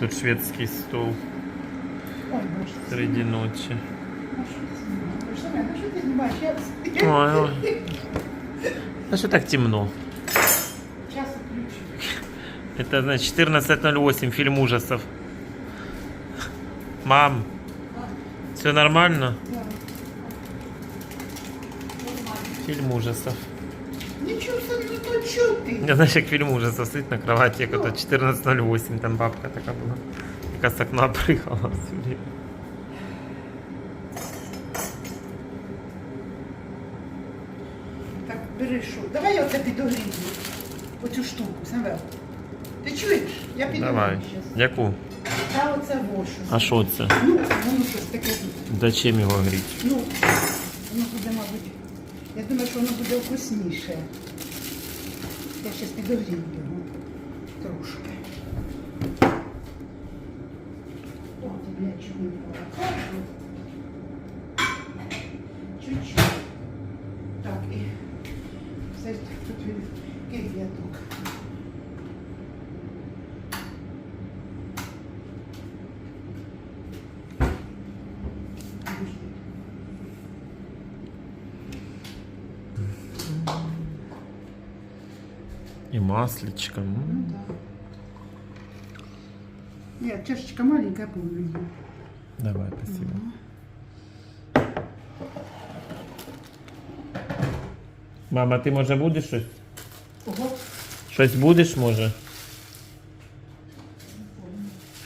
Тут шведський стол Ой, боже. середі ночі. А що ти знімаєш? Семен, а що ти знімаєш? Я Ой, ой. А що так темно? час включу. Это значит 14.08, фильм ужасов. Мам, все нормально? Да. Фильм ужасов. То чути. Я знаєш, як фільм ужасов сидить на кроваті, як ото 14.08, там бабка така була. Яка з окна все время. Так, бери що. Давай я оце підогрію. Оцю штуку, Семен. Ти чуєш? Я підогрію Давай. зараз. Яку? Та оце вошу. А що це? Ну, воно щось таке. За чим його гріти? Ну, воно буде, мабуть. Я думаю, що воно буде вкусніше. Я зараз підогрію його трошки. О, тобі я чуть-чуть. покажу. Чуть-чуть. Так, і все тут він кип'яток. І масличка. м. Ну да. Нет, чашечка маленькая, помню. Давай, спасибо. Мама, ти може будеш щось? Ого. Щось будеш, може?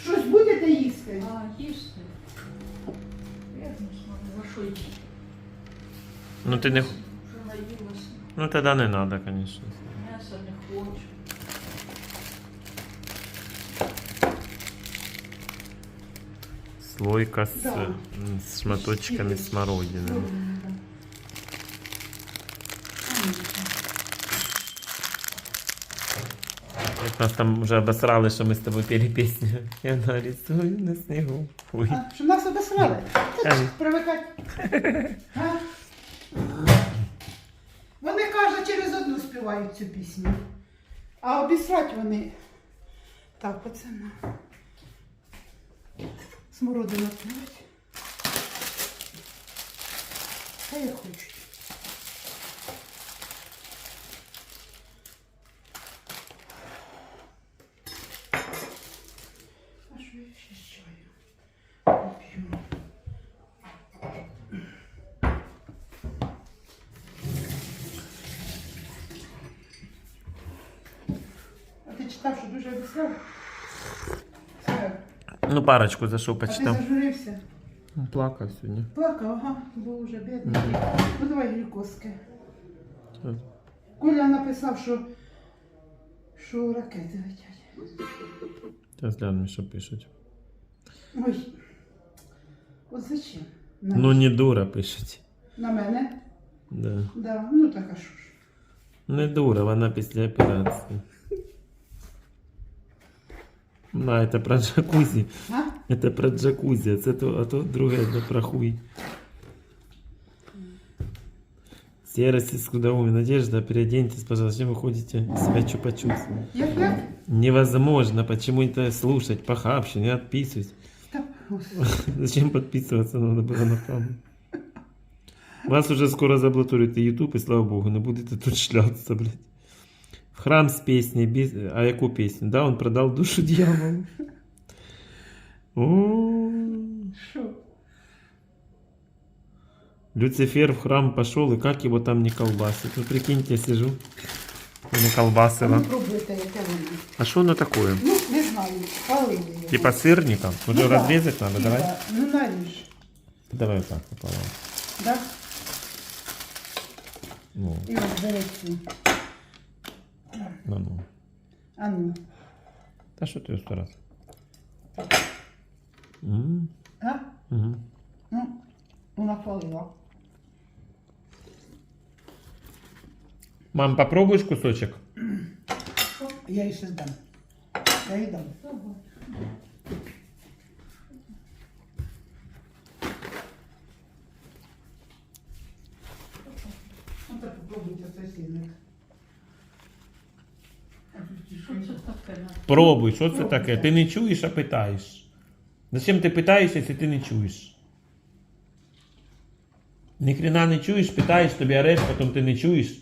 Щось будете їсти? А, їсти. Я не знаю, за що їсти. Ну ти не. х- Вже наїлася. Ну тоді не треба, звісно. Слойка з, Да. з шматочками смородини. Як нас там вже обосрали, що ми з тобою пели пісню. Я нарисую на снігу. Ой. А, що нас обосрали? Та. Вони кажуть, через одну співають цю пісню. А обісрать вони. Так, оце на. Смородину п'ять. Та я хочу. А що я ще з чаю? А ти читав, що дуже обіцяв? Ну, парочку зайшов, А ти почитав. зажурився? Ну, Плакав сьогодні. Плакав, ага, був уже бідний. Ну давай глюкозки. Коля написав, що, що ракети летять. Зараз глянемо, що пишуть. Ой. От зачем? На, Ну, не дура пишуть. на мене? Да. Да. Ну так а що ж. Не дура, вона після операції. На, це про джакузі. А? Это про джакузи, а це то, а то друге це про хуй. Серость с кудовыми. Надежда, переоденьтесь, пожалуйста. Зачем вы ходите себя чупа-чупс? Невозможно. Почему это слушать? Похабщина, не господи. Зачем подписываться надо было на память? Вас уже скоро заблокируют и YouTube, и слава богу, не будете тут шляться, блядь. Храм с песней, без... а яку песню? Да, он продал душу дьяволу. О, Що? Люцифер в храм пошел, и как его там не колбасит? Ну, прикиньте, я сижу, не А колбасила. ну пробуйте, яке воно. А что оно такое? Ну, не знаю, палили його. Типа сырника? Уже Ну да, разрезать надо, типа, давай? Ну наріж. Давай вот так пополам. Да? Ну, І цю. Ну, ну. А ну. Да что ты сто раз? М, А? мгм. Ну, вона хвалила. Мам, попробуешь кусочек? Я їй ще здам. Я їй дам. Ну так попробуйте цей Пробуй, що це таке? Ти не чуєш, а питаєш. Зачем ти питаєш, якщо ти не чуєш? Ні хрена не чуєш, питаєш, тобі арешт, потім ти не чуєш.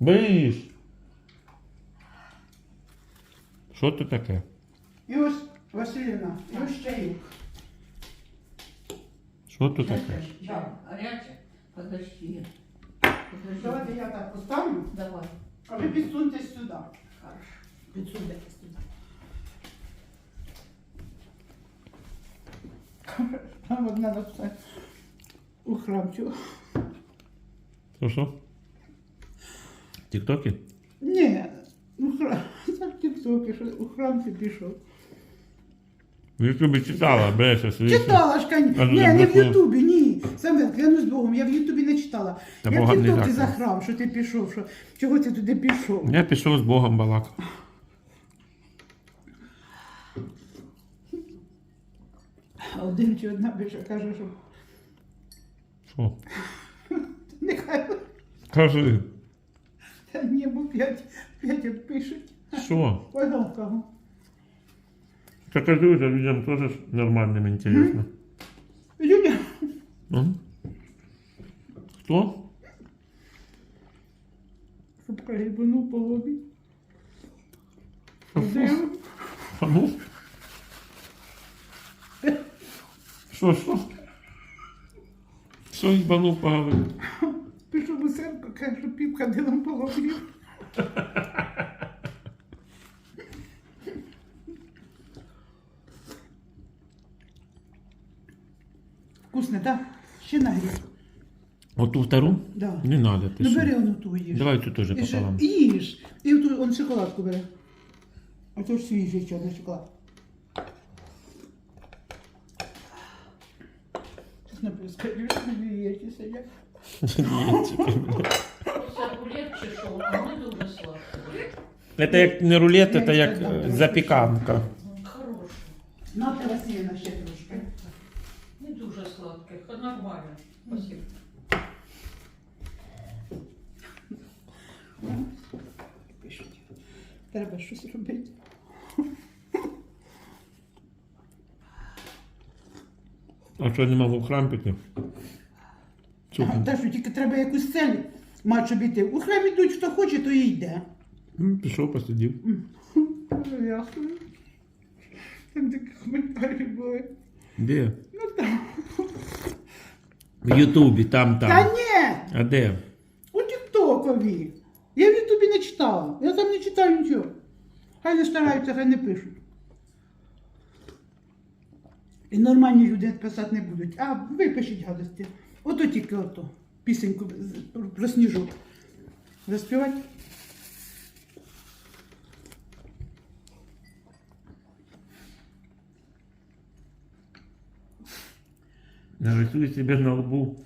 Бриш. Що це таке? Василіна, і ось чайок. Що це таке? Да, горячая. Подожди. Давайте я так поставлю, Давай. а ви підсуньтесь сюди. Хорошо. Підсуньтесь сюди. Там одна написала у храмчу. Що що? Тіктоки? Ні, у храм. Це в тіктокі, що у храмці пішов. В Ютубі читала, бреше, свій. Читала ж, конечно. Ні, не в Ютубі, ні. Саме клянусь Богом, я в Ютубі не читала. Та я Бога не так. за храм, що ти пішов, що чого ти туди пішов. Я пішов з Богом балак. А один чи одна биша каже, що Що? нехай Кажи. та ні, бо п'ять, п'ять пишуть. Що? Кого? Та кажи вже людям теж нормальним інтересно. Юля, Ну? Хто? щоб калібану по лобі. Один. А ну? Що, що? Що їбанув по голові? Пішов у церкву, каже, що пів ходила по лобі. Вкусно, так? Ще нагрів. Оту втору? Да. Не надо, ти Ну що? бери ону ту їж. Давай цю теж І ще- пополам. Їж. І оту, он шоколадку бери. А то ж свіжий чорний шоколад. Чесно, скажу, що не яєчки сидять. Дієтики, рулет чи що? А ми дуже сладкий. Це як не рулет, це як е, запіканка. Хороший. Нате Васильівна ще Нормально. Спасибо. Пишуть. Треба щось робити. А що не можу в храм піти? Що? Та що, тільки треба якусь цель мати, щоб іти. У храм ідуть, хто хоче, то і йде. Пішов, посидів. Ну, Ясно. Там такі коментарі були. Де? В Ютубі, там, Та там. ні! А де? У Тіктокові. Я в Ютубі не читала. Я там не читаю нічого. Хай не стараються, хай не пишуть. І нормальні люди писати не будуть. А ви пишіть гадості. Ото тільки ото. Пісеньку про сніжок. Заспівати? Нарисуй себе на лбу.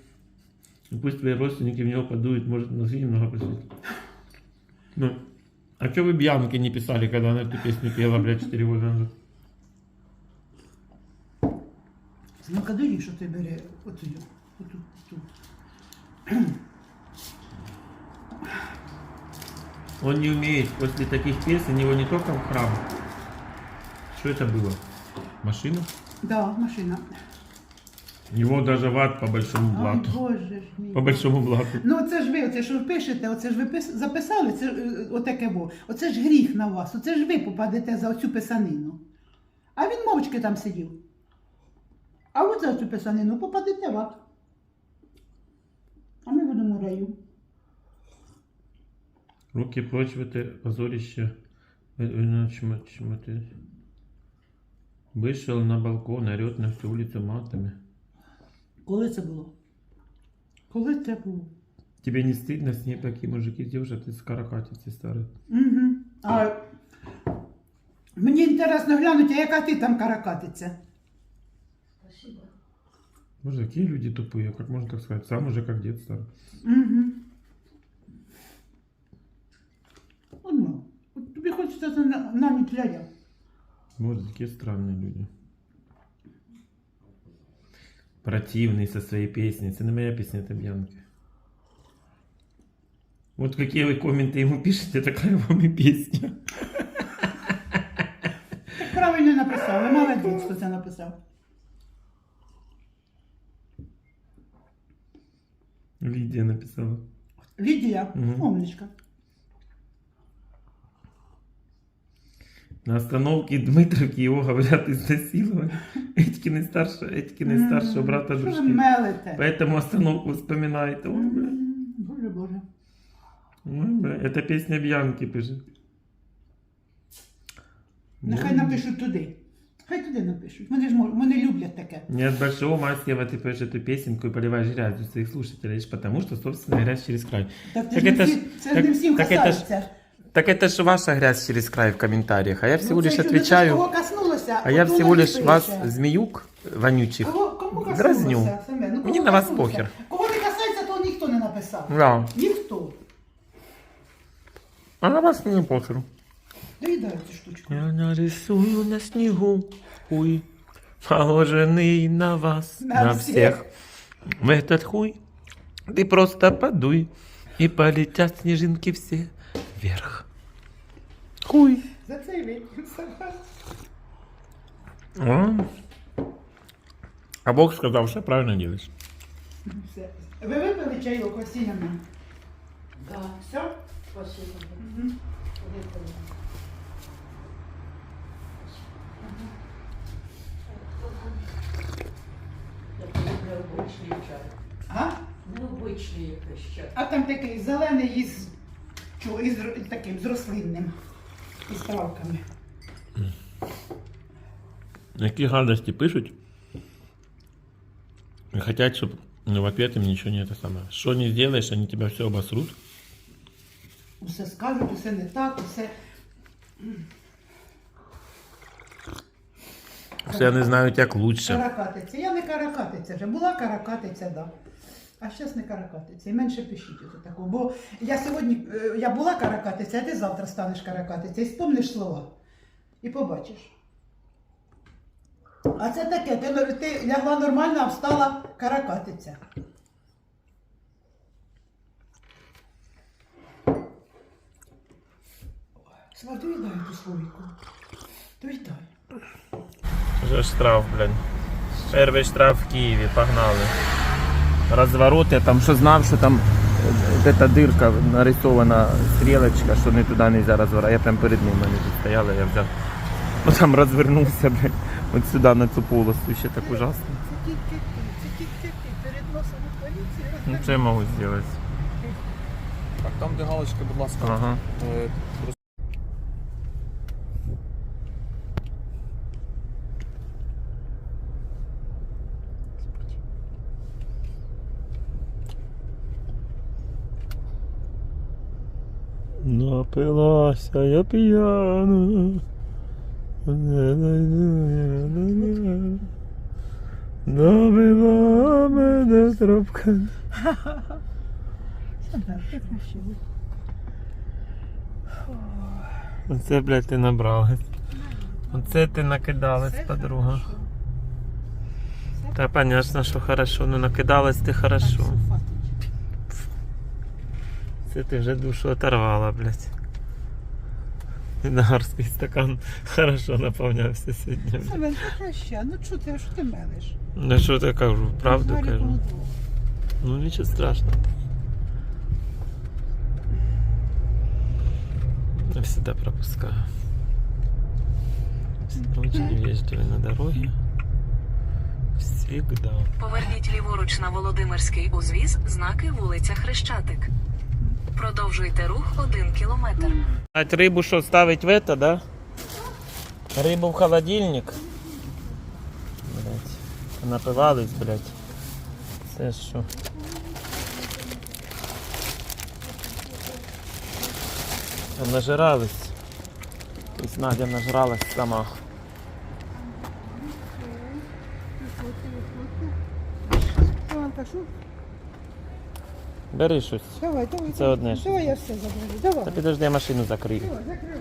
И пусть твои родственники в него подуют, может, носы немного посветить. Ну, а что вы Бьянке не писали, когда она эту песню пела, блядь, 4 года назад? Ну, кадурі, що ти бери оту, оту, оту. Он не умеет после таких песен, его не только в храм. Что это было? Машина? Да, машина. Его даже в ад по большому Ой, блату. Боже ж мій. По большому блату. Ну, це ж ви, оце що ви пишете, оце ж ви пис... записали, це ж, е, отаке во. Оце ж гріх на вас, оце ж ви попадете за оцю писанину. А він мовчки там сидів. А ви за цю писанину попадете в ад. А ми будемо в раю. Руки прочь в это позорище. Э, э, ну, чмо- чмо ты? Вышел на балкон, орет на всю улицу матами. Коли це було? Коли це було? Тебе не стыдно с ней такие мужики делаешь, а ты с каракатицы старый. Угу. А мені інтересно глянути, а яка ти там каракатиця. Спасибо. Боже, какие люди тупые, как можно так сказать? Сам уже как дед старый. Угу. Ну, от тобі хочеться це на, на ніч глядя. Боже, такие странные люди. Противный со своей песней. Это не моя песня, это Бьянки. Вот какие вы комменты ему пишете, такая вам и песня. написав. Ви молодець, хто це написав. Лідія написала. Лідія, Мгм. умничка. На остановке Дмитровки его говорят изнасиловали. Этики не старше, этики не старшего брата Що ви дружки. мелите? Поэтому остановку вспоминает. Ой, бля. М, Боже, боже. Ой, бля. Это песня Бьянки пишет. Нехай напишуть туди. Хай туди напишуть. Вони ж мож- вони люблять таке. Не от большого Масьева ты поешь эту песенку и поливаешь грязью своих слушателей, лишь потому, что, собственно, грязь через край. Так, це Так ж не это ж- всі- це ж так- не всім так это ж- касається. Так это же ваша грязь через край в комментариях, а я всего Ну, лишь це ж- отвечаю, Кого коснулося, а я от воно всего лишь ліпиться. вас, змеюк вонючих, Кого, кому коснулося? дразню. Семен? Ну, Мені кого на вас коснулося? похер. Кого не касається, то ніхто не написав. Да. Ніхто. А на вас не похеру. Доїдай цю штучку. Я нарисую на снегу хуй, положенный на вас, На на, всех. всех. В этот хуй ты просто подуй, и полетят снежинки все вверх. Хуй. За цей вік. А, Бог сказал, что правильно делаешь. Все. Ви випили чайок осіннями? Да. Все? Спасибо. Обичний. А? Якийсь чай. А там такий зелений із, чу, із таким з рослинним. Із травками. Какие гадости пишут? И хотят, чтобы ну, в ответ им ничего не это самое. Что не сделаешь, они тебя все обосрут. Усе скажуть, усе не так, усе. Все не знают, як лучше. Каракатиця. Я не каракатиця вже. Була каракатиця, да. А зараз не каракатиця. І менше пишіть ото такого. Бо я сьогодні, е, я була каракатиця, а ти завтра станеш каракатиця і спомниш слова. І побачиш. А це таке, ти, ти лягла нормально, а встала каракатиця. Свату їдай ту слойку. Доїдай. Уже штраф, блин. Перший штраф в Києві, погнали. Розворот, я там що знав, що там е, эта дирка нарисована стрілочка, що не туди не можна розворот. Я прям перед ним вони стояли, я взяв. Ну там розвернувся, блядь, от сюди на цю полосу, ще так ужасно. Це тільки ти, це тільки ти, перед носом поліції. Ну що я можу зробити? Так, там де галочка, будь ласка. Ага. Е, Напилася я п'яна. Набила мене тропка. Оце, блядь, ти набралась. Оце ти накидалась, подруга. Та понятно, що хорошо, ну накидалась ти хорошо. Це ти вже душу оторвала, блядь. Інгарський стакан хорошо наповнявся сьогодні. Семен, прекращай, ну що ти, що ти мелиш? Ну що ти кажу, правду Взагалі кажу. було. Ну нічого страшного. Я всегда пропускаю. Очень вежливый на дороге. Всегда. Поверніть ліворуч на Володимирський узвіз, знаки вулиця Хрещатик. Продовжуйте рух 1 кілометр. А рыбу что, ставить в это, да? Рыбу в холодильник? Блять. Напивались, блять. Це що? Нажирались. Тобто Надя нажралась сама. Іванка, що? Бери щось. Давай, давай. Це давай. одне ж. Давай я все заберу. Давай. Та підожди, я машину закрию. Давай, закривай.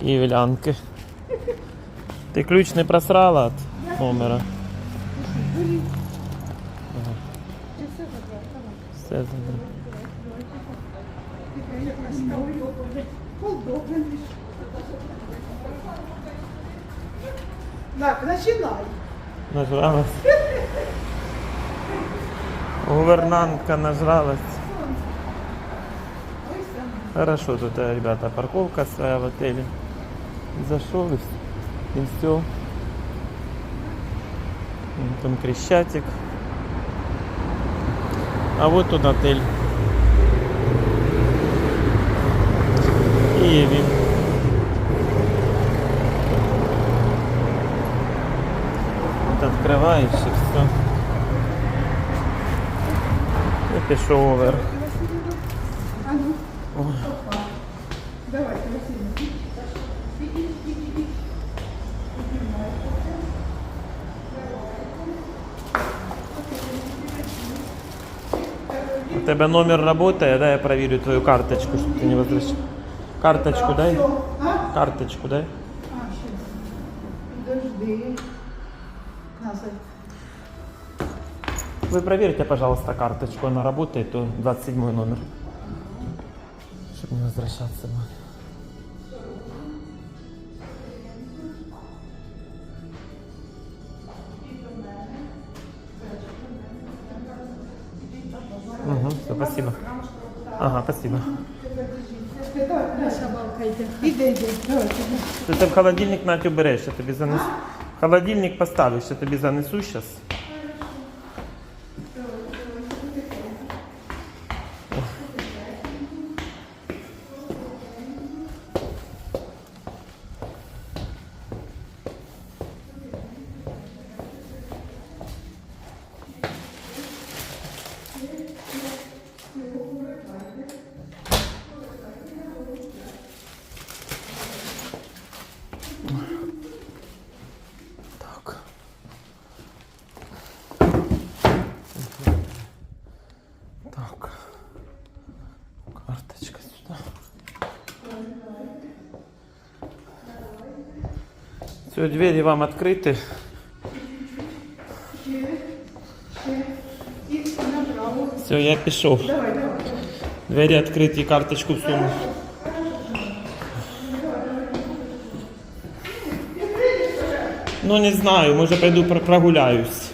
Київлянки. Ти ключ не просрала від номера? Бери. Все забрала. Ти як ласкавий. Полдобрений. Так, починай. Нажралась. Гувернантка нажралась. Хорошо тут, э, ребята, парковка своя в отеле. Зашел и, вс- и все. Там Крещатик. А вот тут отель. Иви. Вот открываешь и все. И пішов вверх. А ну. Опа. Давайте, Василь. Іди, іди, іди. У тебя номер работает, да, я проверю твою карточку, чтобы ты не возвращал. Карточку дай. Всё. А? Карточку дай. А, щас. Подожди. Назад. Вы проверьте, пожалуйста, карточку, она работает, то 27 номер. Чтобы не возвращаться. было. Угу, все, спасибо. Ага, спасибо. Собака йде. Іди, іди. Давай, іди. Ти це в холодильник Надю береш, я тобі занесу. Холодильник поставиш, я тобі занесу зараз. Так. Так. Карточка сюда. Все, двери вам открыты. Все, я пішов. Двері відкриті, карточку всуну. Ну не знаю, може пойду про- прогуляюсь.